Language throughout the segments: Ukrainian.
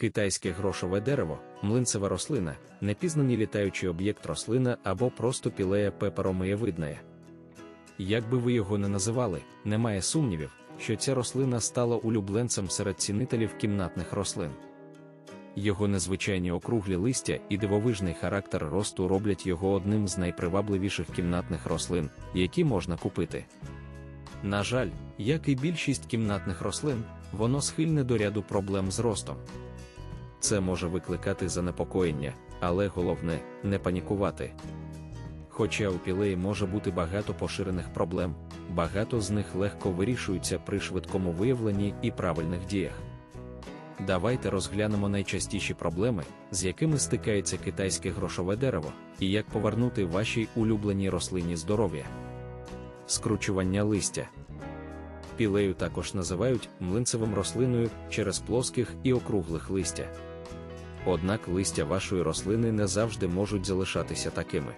Китайське грошове дерево, млинцева рослина, непізнаний літаючий об'єкт рослина або просто пілея пеперомиєвидная. Як би ви його не називали, немає сумнівів, що ця рослина стала улюбленцем серед цінителів кімнатних рослин. Його незвичайні округлі листя і дивовижний характер росту роблять його одним з найпривабливіших кімнатних рослин, які можна купити. На жаль, як і більшість кімнатних рослин, воно схильне до ряду проблем з ростом. Це може викликати занепокоєння, але головне не панікувати. Хоча у пілеї може бути багато поширених проблем, багато з них легко вирішуються при швидкому виявленні і правильних діях. Давайте розглянемо найчастіші проблеми, з якими стикається китайське грошове дерево, і як повернути вашій улюбленій рослині здоров'я. Скручування листя. Пілею також називають млинцевим рослиною через плоских і округлих листя. Однак листя вашої рослини не завжди можуть залишатися такими.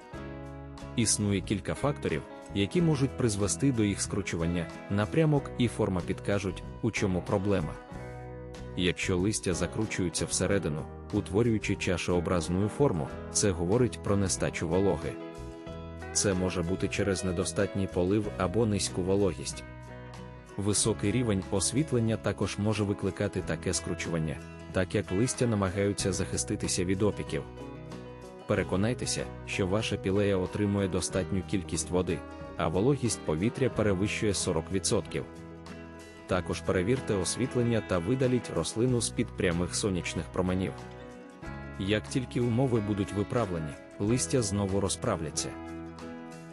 Існує кілька факторів, які можуть призвести до їх скручування, напрямок і форма підкажуть, у чому проблема. Якщо листя закручуються всередину, утворюючи чашеобразну форму, це говорить про нестачу вологи. Це може бути через недостатній полив або низьку вологість. Високий рівень освітлення також може викликати таке скручування, так як листя намагаються захиститися від опіків. Переконайтеся, що ваша пілея отримує достатню кількість води, а вологість повітря перевищує 40%. Також перевірте освітлення та видаліть рослину з-під прямих сонячних променів. Як тільки умови будуть виправлені, листя знову розправляться.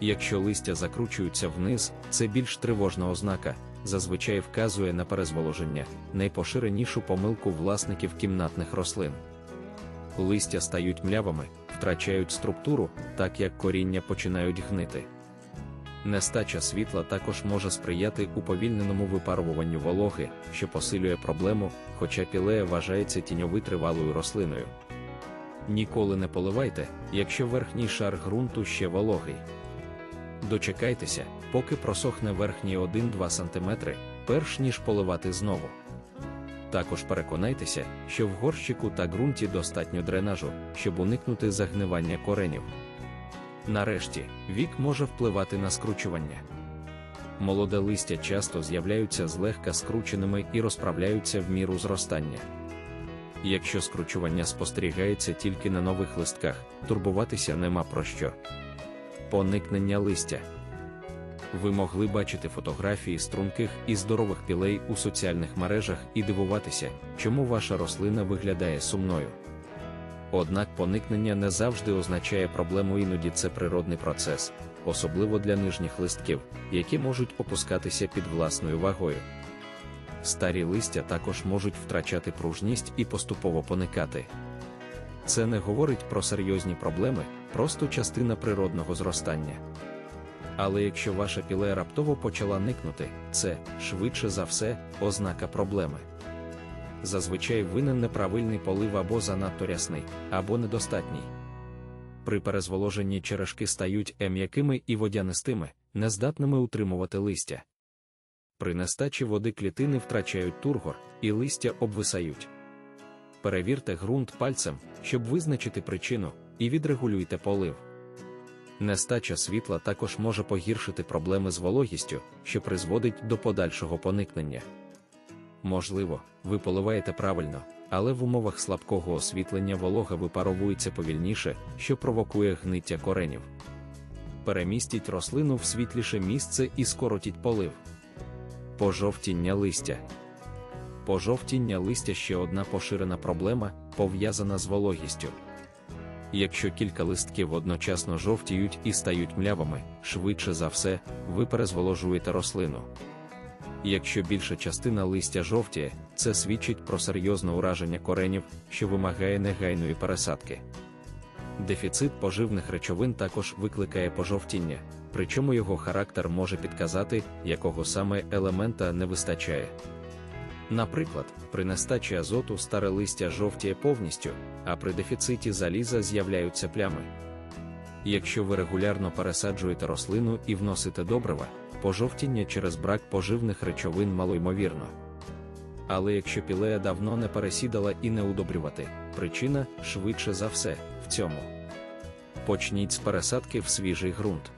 Якщо листя закручуються вниз, це більш тривожна ознака, зазвичай вказує на перезволоження, найпоширенішу помилку власників кімнатних рослин. Листя стають млявими, втрачають структуру, так як коріння починають гнити. Нестача світла також може сприяти уповільненому випаруванню вологи, що посилює проблему, хоча пілея вважається тіньовитривалою рослиною. Ніколи не поливайте, якщо верхній шар ґрунту ще вологий. Дочекайтеся, поки просохне верхній 1-2 см, перш ніж поливати знову. Також переконайтеся, що в горщику та ґрунті достатньо дренажу, щоб уникнути загнивання коренів. Нарешті, вік може впливати на скручування. Молоде листя часто з'являються злегка скрученими і розправляються в міру зростання. Якщо скручування спостерігається тільки на нових листках, турбуватися нема про що. Поникнення листя. Ви могли бачити фотографії струнких і здорових пілей у соціальних мережах і дивуватися, чому ваша рослина виглядає сумною. Однак поникнення не завжди означає проблему, іноді це природний процес, особливо для нижніх листків, які можуть опускатися під власною вагою. Старі листя також можуть втрачати пружність і поступово поникати. Це не говорить про серйозні проблеми, просто частина природного зростання. Але якщо ваша пілея раптово почала никнути, це, швидше за все, ознака проблеми. Зазвичай винен неправильний полив або занадто рясний, або недостатній. При перезволоженні черешки стають м'якими і водянистими, нездатними утримувати листя. При нестачі води клітини втрачають тургор, і листя обвисають. Перевірте ґрунт пальцем, щоб визначити причину, і відрегулюйте полив. Нестача світла також може погіршити проблеми з вологістю, що призводить до подальшого поникнення. Можливо, ви поливаєте правильно, але в умовах слабкого освітлення волога випаровується повільніше, що провокує гниття коренів. Перемістіть рослину в світліше місце і скоротіть полив. Пожовтіння листя. Пожовтіння листя ще одна поширена проблема, пов'язана з вологістю. Якщо кілька листків одночасно жовтіють і стають млявими, швидше за все, ви перезволожуєте рослину. Якщо більша частина листя жовтіє, це свідчить про серйозне ураження коренів, що вимагає негайної пересадки. Дефіцит поживних речовин також викликає пожовтіння, причому його характер може підказати, якого саме елемента не вистачає. Наприклад, при нестачі азоту старе листя жовтіє повністю, а при дефіциті заліза з'являються плями. Якщо ви регулярно пересаджуєте рослину і вносите добрива, пожовтіння через брак поживних речовин малоймовірно. Але якщо пілея давно не пересідала і не удобрювати, причина швидше за все в цьому. Почніть з пересадки в свіжий ґрунт.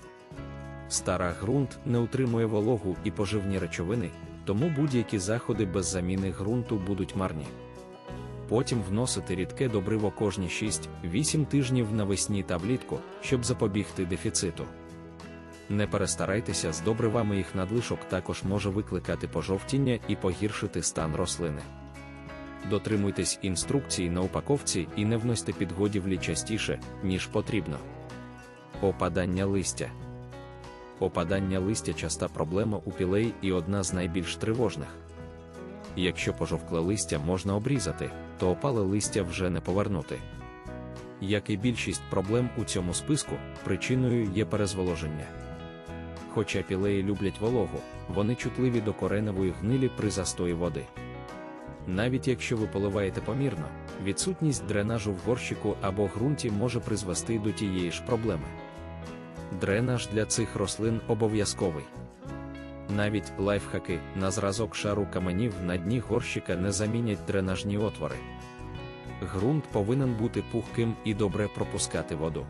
Стара ґрунт не утримує вологу і поживні речовини, тому будь-які заходи без заміни ґрунту будуть марні. Потім вносити рідке добриво кожні 6-8 тижнів навесні та влітку, щоб запобігти дефіциту. Не перестарайтеся з добривами їх надлишок також може викликати пожовтіння і погіршити стан рослини. Дотримуйтесь інструкцій на упаковці і не вносьте підгодівлі частіше, ніж потрібно. Опадання листя. Опадання листя часта проблема у пілей і одна з найбільш тривожних. Якщо пожовкле листя можна обрізати, то опале листя вже не повернути. Як і більшість проблем у цьому списку, причиною є перезволоження. Хоча пілеї люблять вологу, вони чутливі до кореневої гнилі при застої води. Навіть якщо ви поливаєте помірно, відсутність дренажу в горщику або ґрунті може призвести до тієї ж проблеми. Дренаж для цих рослин обов'язковий. Навіть лайфхаки на зразок шару каменів на дні горщика не замінять дренажні отвори. Ґрунт повинен бути пухким і добре пропускати воду.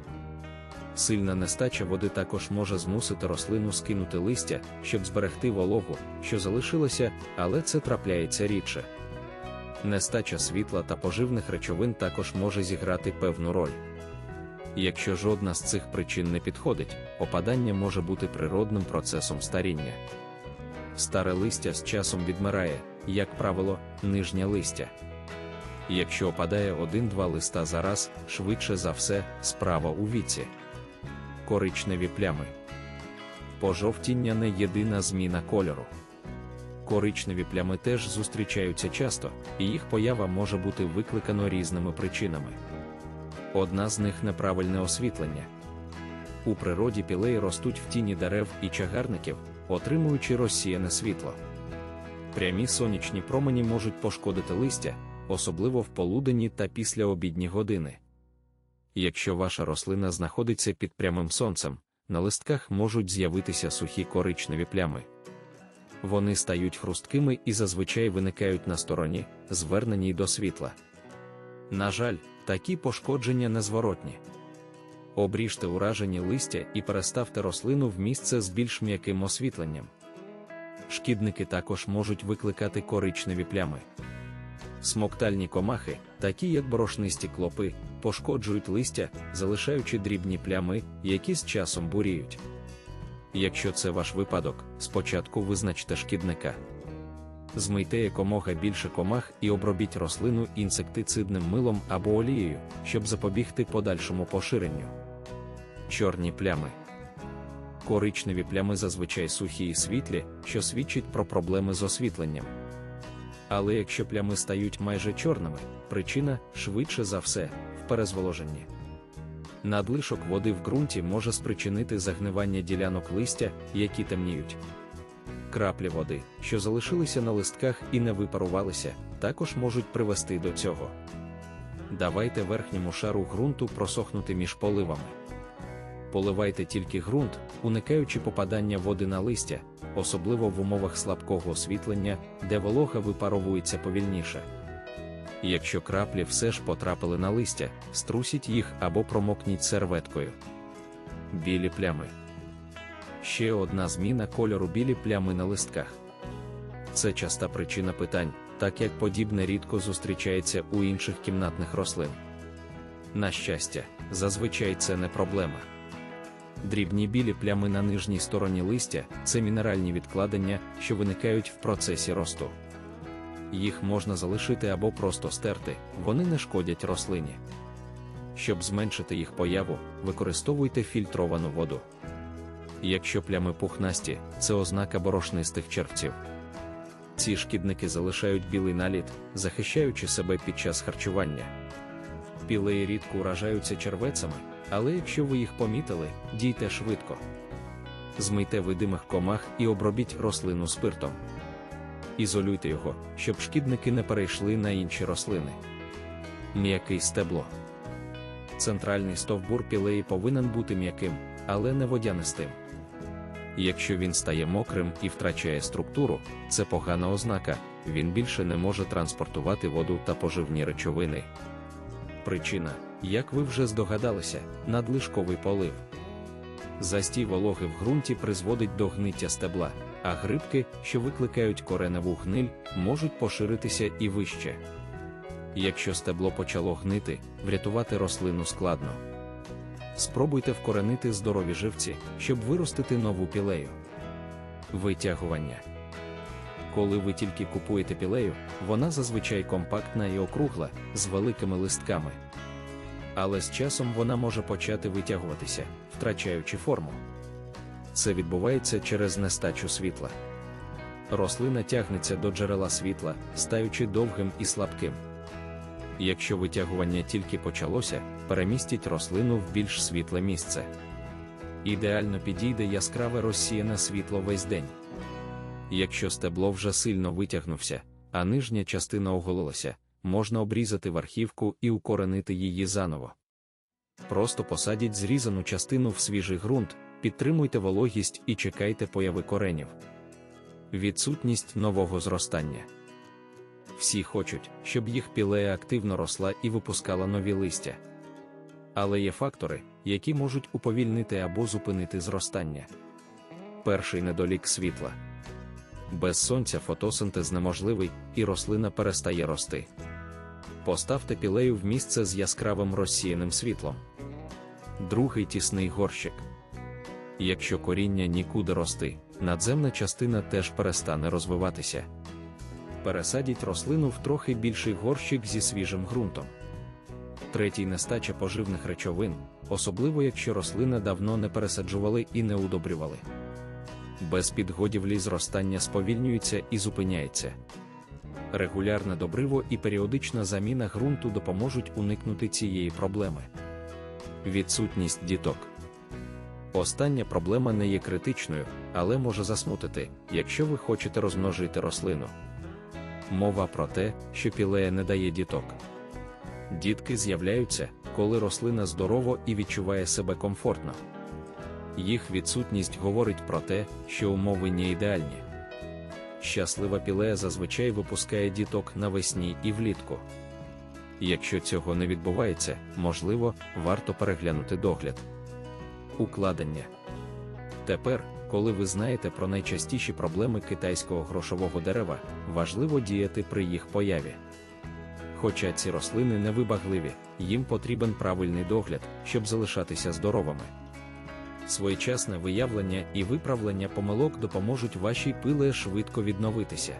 Сильна нестача води також може змусити рослину скинути листя, щоб зберегти вологу, що залишилося, але це трапляється рідше. Нестача світла та поживних речовин також може зіграти певну роль. Якщо жодна з цих причин не підходить, опадання може бути природним процесом старіння. Старе листя з часом відмирає, як правило, нижнє листя. Якщо опадає один-два листа за раз, швидше за все, справа у віці. Коричневі плями. Пожовтіння не єдина зміна кольору. Коричневі плями теж зустрічаються часто, і їх поява може бути викликано різними причинами. Одна з них неправильне освітлення. У природі пілеї ростуть в тіні дерев і чагарників, отримуючи розсіяне світло. Прямі сонячні промені можуть пошкодити листя, особливо в полуденні та післяобідні години. Якщо ваша рослина знаходиться під прямим сонцем, на листках можуть з'явитися сухі коричневі плями. Вони стають хрусткими і зазвичай виникають на стороні, зверненій до світла. На жаль, такі пошкодження незворотні. Обріжте уражені листя і переставте рослину в місце з більш м'яким освітленням. Шкідники також можуть викликати коричневі плями. Смоктальні комахи, такі як борошнисті клопи, пошкоджують листя, залишаючи дрібні плями, які з часом буріють. Якщо це ваш випадок, спочатку визначте шкідника. Змийте якомога більше комах і обробіть рослину інсектицидним милом або олією, щоб запобігти подальшому поширенню. Чорні плями. Коричневі плями зазвичай сухі і світлі, що свідчить про проблеми з освітленням. Але якщо плями стають майже чорними, причина, швидше за все, в перезволоженні. Надлишок води в ґрунті може спричинити загнивання ділянок листя, які темніють. Краплі води, що залишилися на листках і не випарувалися, також можуть привести до цього. Давайте верхньому шару ґрунту просохнути між поливами. Поливайте тільки ґрунт, уникаючи попадання води на листя, особливо в умовах слабкого освітлення, де волога випаровується повільніше. Якщо краплі все ж потрапили на листя, струсіть їх або промокніть серветкою. Білі плями. Ще одна зміна кольору білі плями на листках. Це часта причина питань, так як подібне рідко зустрічається у інших кімнатних рослин. На щастя, зазвичай це не проблема. Дрібні білі плями на нижній стороні листя це мінеральні відкладення, що виникають в процесі росту. Їх можна залишити або просто стерти, вони не шкодять рослині. Щоб зменшити їх появу, використовуйте фільтровану воду. Якщо плями пухнасті, це ознака борошнистих червців. Ці шкідники залишають білий наліт, захищаючи себе під час харчування. Пілеї рідко уражаються червецями, але якщо ви їх помітили, дійте швидко. Змийте видимих комах і обробіть рослину спиртом. Ізолюйте його, щоб шкідники не перейшли на інші рослини. М'який стебло. Центральний стовбур пілеї повинен бути м'яким, але не водянистим. Якщо він стає мокрим і втрачає структуру, це погана ознака, він більше не може транспортувати воду та поживні речовини. Причина, як ви вже здогадалися, надлишковий полив. Застій вологи в ґрунті призводить до гниття стебла, а грибки, що викликають кореневу гниль, можуть поширитися і вище. Якщо стебло почало гнити, врятувати рослину складно. Спробуйте вкоренити здорові живці, щоб виростити нову пілею. Витягування. Коли ви тільки купуєте пілею, вона зазвичай компактна і округла, з великими листками. Але з часом вона може почати витягуватися, втрачаючи форму. Це відбувається через нестачу світла. Рослина тягнеться до джерела світла, стаючи довгим і слабким. Якщо витягування тільки почалося, перемістіть рослину в більш світле місце. Ідеально підійде яскраве розсіяне світло весь день. Якщо стебло вже сильно витягнувся, а нижня частина оголилася, можна обрізати верхівку і укоренити її заново. Просто посадіть зрізану частину в свіжий ґрунт, підтримуйте вологість і чекайте появи коренів. Відсутність нового зростання. Всі хочуть, щоб їх пілея активно росла і випускала нові листя. Але є фактори, які можуть уповільнити або зупинити зростання. Перший недолік світла. Без сонця фотосинтез неможливий, і рослина перестає рости. Поставте пілею в місце з яскравим розсіяним світлом. Другий тісний горщик. Якщо коріння нікуди рости, надземна частина теж перестане розвиватися. Пересадіть рослину в трохи більший горщик зі свіжим ґрунтом. Третій нестача поживних речовин, особливо якщо рослина давно не пересаджували і не удобрювали. Без підгодівлі зростання сповільнюється і зупиняється. Регулярне добриво і періодична заміна ґрунту допоможуть уникнути цієї проблеми. Відсутність діток. Остання проблема не є критичною, але може засмутити, якщо ви хочете розмножити рослину. Мова про те, що пілея не дає діток. Дітки з'являються, коли рослина здорово і відчуває себе комфортно. Їх відсутність говорить про те, що умови не ідеальні. Щаслива пілея зазвичай випускає діток навесні і влітку. Якщо цього не відбувається, можливо, варто переглянути догляд. Укладення. Тепер, коли ви знаєте про найчастіші проблеми китайського грошового дерева, важливо діяти при їх появі. Хоча ці рослини невибагливі, їм потрібен правильний догляд, щоб залишатися здоровими. Своєчасне виявлення і виправлення помилок допоможуть вашій пиле швидко відновитися.